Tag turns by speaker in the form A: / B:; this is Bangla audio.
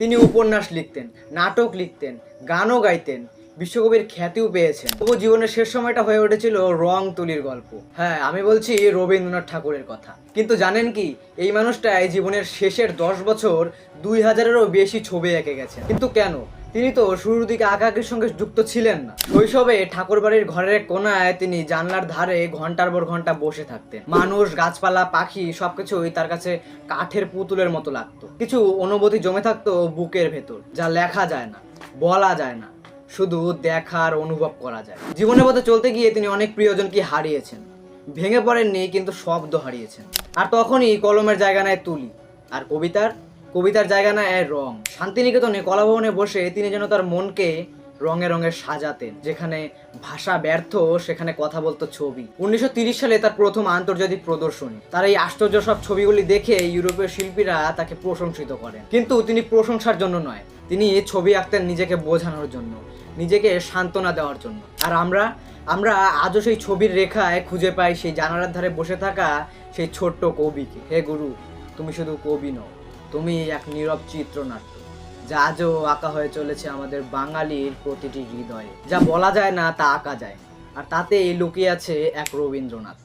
A: তিনি উপন্যাস লিখতেন নাটক লিখতেন গানও গাইতেন। বিশ্বকবির খ্যাতিও পেয়েছেন। তবু জীবনের শেষ সময়টা হয়ে উঠেছিল রং তুলির গল্প। হ্যাঁ আমি বলছি রবীন্দ্রনাথ ঠাকুরের কথা। কিন্তু জানেন কি, এই মানুষটাই জীবনের শেষের দশ বছর দুই হাজারেরও বেশি ছবি এঁকে গেছেন। কিন্তু কেন? তিনি তো শুরুর দিকে আঁকাআঁকির সঙ্গে যুক্ত ছিলেন না। শৈশবে ঠাকুরবাড়ির ঘরের কোনায় তিনি জানলার ধারে ঘণ্টার পর ঘণ্টা বসে থাকতেন। মানুষ, গাছপালা, পাখি সবকিছুই তার কাছে কাঠের পুতুলের মতো লাগতো। কিছু অনুভূতি জমে থাকতো বুকের ভেতর, যা লেখা যায় না, বলা যায় না। শুধু দেখার অনুভব করা যায়। জীবনের পথে চলতে গিয়ে তিনি অনেক প্রিয়জনকে হারিয়েছেন। ভেঙে পড়েননি, কিন্তু শব্দ হারিয়েছেন। আর তখনই কলমের জায়গা নেয় তুলি আর কবিতার কবিতার জায়গা নেয় রং। শান্তিনিকেতনে কলাভবনে বসে তিনি যেন তার মনকে রঙে রঙে সাজাতেন, যেখানে ভাষা ব্যর্থ, সেখানে কথা বলতো ছবি। উনিশশো সালে তার প্রথম আন্তর্জাতিক প্রদর্শনী। তার এই আশ্চর্য সব ছবিগুলি দেখে ইউরোপীয় শিল্পীরা তাকে প্রশংসিত করেন। কিন্তু তিনি প্রশংসার জন্য নয় তিনি ছবি আঁকতেন নিজেকে বোঝানোর জন্য, নিজেকে সান্ত্বনা দেওয়ার জন্য। আর আমরা আমরা আজও সেই ছবির রেখায় খুঁজে পাই সেই জানালার ধারে বসে থাকা সেই ছোট্ট কবিকে। হে গুরু, তুমি শুধু কবি নও, তুমি এক নীরব চিত্রনাট্য, যা আজও আঁকা হয়ে চলেছে আমাদের বাঙালির প্রতিটি হৃদয়ে। যা বলা যায় না, তা আঁকা যায় আর তাতে লুকিয়ে আছে এক রবীন্দ্রনাথ।